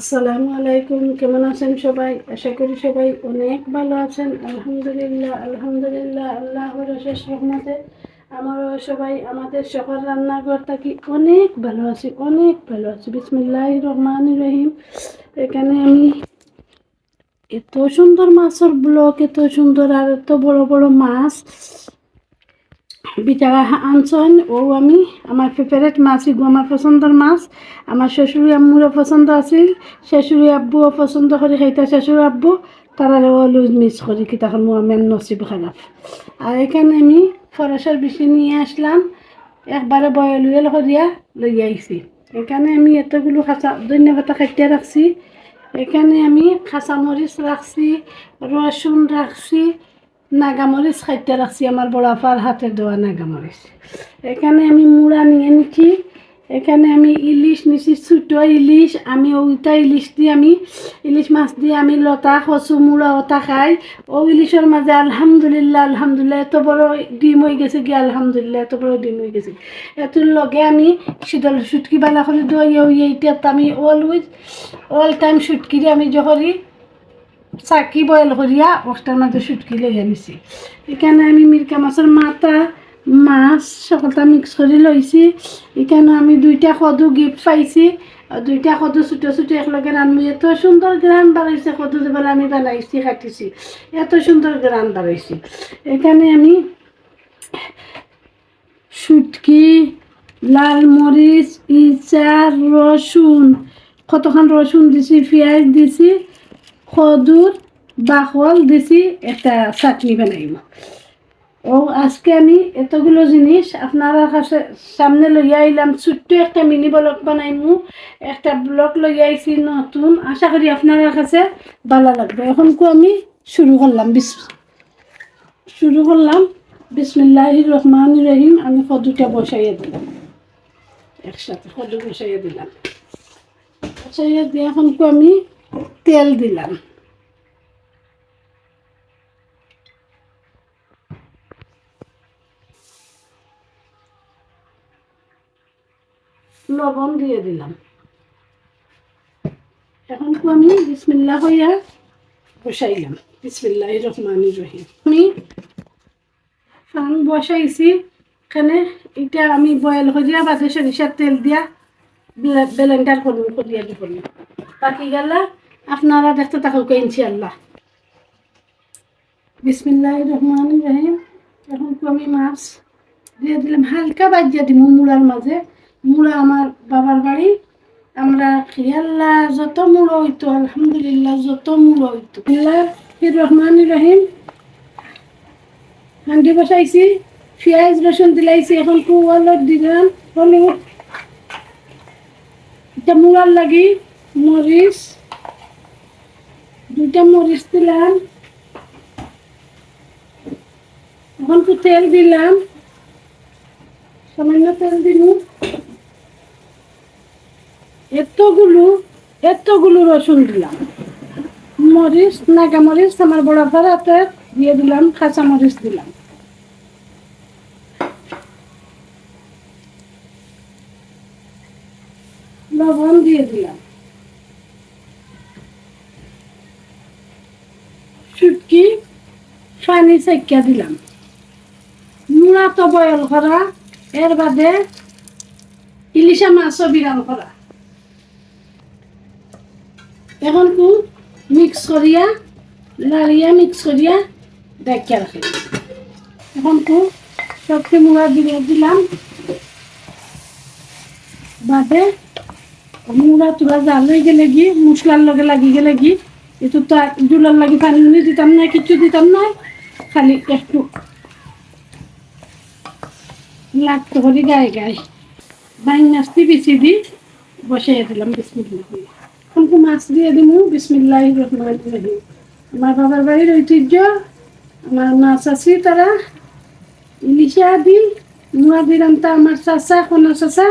আসসালামু আলাইকুম, কেমন আছেন সবাই? আশা করি সবাই অনেক ভালো আছেন। আলহামদুলিল্লাহ আলহামদুলিল্লাহ, আল্লাহর শেষ রহমতে আমরাও সবাই আমাদের সকল রান্নাঘর থাকি অনেক ভালো আছি, অনেক ভালো আছি। বিসমিল্লাহ রহমান রহিম। এখানে আমি এত সুন্দর মাছের ব্লক এত সুন্দর আর এত বড় বড় মাছ। বিচারা আনছন ও আমি। আমার ফেভারেট মাছ এগুলো আমার পছন্দের মাছ। আমার শ্বশুরি আম্মুরও পছন্দ আছিল শ্বশুরি আব্বুও পছন্দ করে সেইটা শ্বশুর আব্বু তারা লুজ মিস করি কি তখন আমার নসিব খারাপ। আর এখানে আমি ফরাসের বেশি নিয়ে আসলাম। একবারে বয়েল উয়েল করিয়া লই আইছি। এখানে আমি এতগুলো খাঁচা ধন্যবাদ খাইতে রাখছি। এখানে আমি কাঁচামরিচ রাখছি, রসুন রাখছি নাগামরিচ খাইতে রাখছি, আমার বড়াপার হাতে দেওয়া নাগামরিচ। এখানে আমি মুড়া নিয়ে নিচ্ছি, এখানে আমি ইলিশ নিছি ছোটো ইলিশ, আমি ওইটা ইলিশ দিয়ে আমি, ইলিশ মাছ দিয়ে আমি লতা, কচু, মুড়া ওটা খাই। ও ইলিশের মাঝে আলহামদুলিল্লাহ আলহামদুলিল্লাহ, এত বড় ডিম হয়ে গেছে কি আলহামদুলিল্লাহ, এত বড় ডিম হয়ে গেছে। এতোর লগে আমি শীতল সুটকি বালা করে দই এইটা আমি অলওয়েজ অল টাইম সুটকিরে আমি যখনই চাকি বয়েল করিয়া ওটার মধ্যে সুটকি লই আনিছি এখানে আমি মিরকা মাছের মাথা, মাছ সকলটা মিক্স করে লইছি এখানে আমি দুইটা কদু গিফট পাইছি। দুইটা কদু ছোটো ছোটো একলগে রান্নি এত সুন্দর গ্রান বাড়াইছে কদু যেবেলা আমি বানাইছি, কাটিছি। এত সুন্দর গ্রান বাড়াইছি এখানে আমি সুটকি, লাল মরিচ ইচার রসুন কতক্ষণ রসুন দিছি, পেঁয়াজ দিছি। খদুর বাকল দিছি একটা চাটনি বানাইব ও আজকে আমি এতগুলো জিনিস আপনারা কাছে সামনে লইয়া আইলাম ছোট্ট একটা মিনি ব্লক বানাইমু। একটা ব্লক লইয়া আইছি নতুন। আশা করি আপনার কাছে ভালো লাগবে। এখন কো আমি শুরু করলাম। বিস শুরু করলাম। বিসমিল্লাহ রহমান রহিম। আমি কদুটা বসাইয়া দিলাম। একসাথে কদু বসাইয়া দিলাম। বসাইয়া দিয়ে এখন কো আমি তেল দিলাম। লবণ দিয়ে দিলাম। এখন আমি বিসমিল্লা হইয়া বসাইলাম। বিসমিল্লাহ রহমান রহিম। আমি ফান বসাইছি, এখানে এটা আমি বয়েল করিয়া বাদে সরিষার তেল দিয়া ব্লেন্ডার করব করিয়া দিব। বাকি গেলা আপনারা দেখতে থাকুক ইনশাল্লাহ বিসমিল্লাহ রহমান রহিম। এখন তো আমি মাছ দিয়ে দিলাম। হালকা বাজিয়া দিব মুড়ার মাঝে। মুড়া আমার বাবার বাড়ি। আমরা খেয়াল্লা যত মুড়ো হইতো, আলহামদুলিল্লাহ যত মুড়ো হইতো। আল্লাহ রহমান রহিম। হান্ডি বসাইছি, পেঁয়াজ রসুন দিলাইছি, এখন কুয়ালত দিলাম, হলুদ। এটা মুড়ার লাগি। মরিচ, দুইটা মরিচ দিলাম। এখন তো তেল দিলাম। সামান্য তেল দিলাম এতগুলো এতগুলো রসুন দিলাম। মরিচ, নাগা মরিচ, আমার বড় ভাড়াতে দিয়ে দিলাম, কাঁচা মরিচ দিলাম। লবণ দিয়ে দিলাম। শুটকি পানি চাইকা দিলাম। মুড়া তো বয়ল করা এর বাদে ইলিশা মাছও বিরাম করা এখন কু মিক্স করিয়া লাড়িয়া মিক্স করিয়া ডাকিয়া রাখি এখন কু সবকে মুড়া দিয়ে দিলাম। বাদে মুড়া তুলা জাল হয়ে গেলে গি মশলার লগে লাগি গেলে গি এতো তো জুলার লাগি পানি দিতাম না কিছু দিতাম না। খালি একটু লাগতো করি গায়ে গায়ে। বাইন নাস্তি বেশি দি বসাইয়া দিলাম বিসমিল্লা দিয়ে। এখন মাছ দিয়ে দিমু, বিসমিল্লাহ রহমান রহিম। আমার বাবার বাড়ির ঐতিহ্য, আমার মাছ আছে তারা। দি, মুয়া দিলাম তা আমার চাচা কোনো চাচা।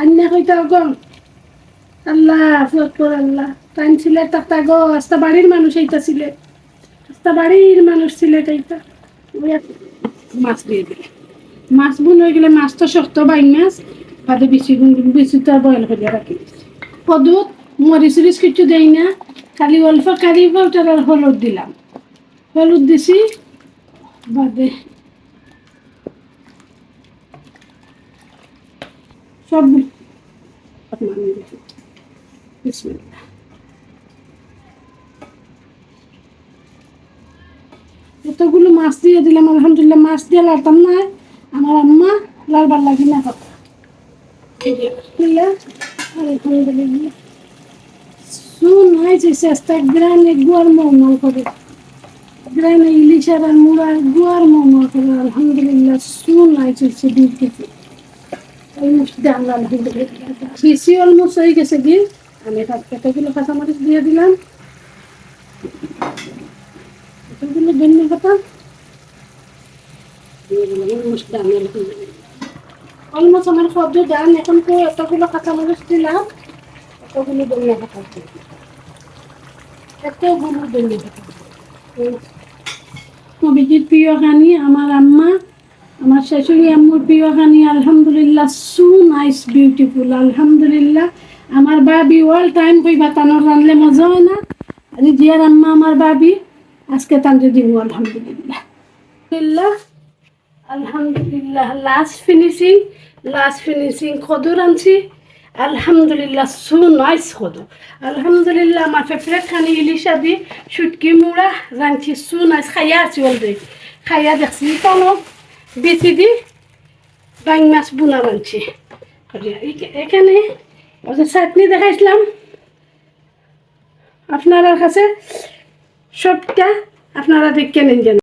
আন্যা কইতা গম আল্লাহ ফর আল্লাহ। টাইম ছিলে তাতা গো বাড়ির মানুষ এইটা ছিলে আস্তা বাড়ির মানুষ ছিলে এইটা মাছ দিয়ে দিলে। মাছ বুন হয়ে গেলে মাছ তো শক্ত বাইন মাছ, বাদে বেশি বেশি তো বয়ল করিয়া রাখি কদুত মরিচ উরিচ কিছু না, খালি অল্প কারি পাউডার আর হলুদ দিলাম। হলুদ দিছি, বাদে সব বিসমিল্লাহ এতগুলো মাছ দিয়ে দিলাম, আলহামদুলিল্লাহ মাছ দিয়ে লাড়তাম না। আমার আম্মা লাড়বার লাগি না কথা নাই যে চেষ্টা, গ্রানে গুয়ার মৌমল করে। গ্রানে ইলিশ আর মুড়া গুয়ার মৌমল করে, আলহামদুলিল্লাহ কি আমি কাঁচামরিচ দিয়ে দিলাম। এতগুলো এতগুলো ধন্য পাতা কবিজির প্রিয় কানি আমার আম্মা আমার শাশুড়ি আম্মুর প্রিয় কানি আলহামদুলিল্লাহ সু নাইস বিউটিফুল আলহামদুলিল্লাহ আমার বাবি অল টাইম কইবা, তানোর রানলে মজা হয় না? আর জিয়ার আম্মা আমার বাবি। আজকে তানরে দিব আলহামদুলিল্লাহ। আলহামদুলিল্লাহ আলহামদুলিল্লাহ লাস্ট ফিনিশিং লাস্ট ফিনিশিং খদর আনছি। আলহামদুলিল্লাহ সু নাইস খদর আলহামদুলিল্লাহ, আমার ফেফরেট খানি ইলিশা দি শুটকি মুড়া রাঁধছি সু নাইস খাইয়া আছি অলরেডি খাইয়া দেখছি কেন বেশি দি বাং মাছ বোনা রাঁধছি এখানে যে চাটনি দেখাইছিলাম। আপনার কাছে সবটা আপনারা দেখে নিন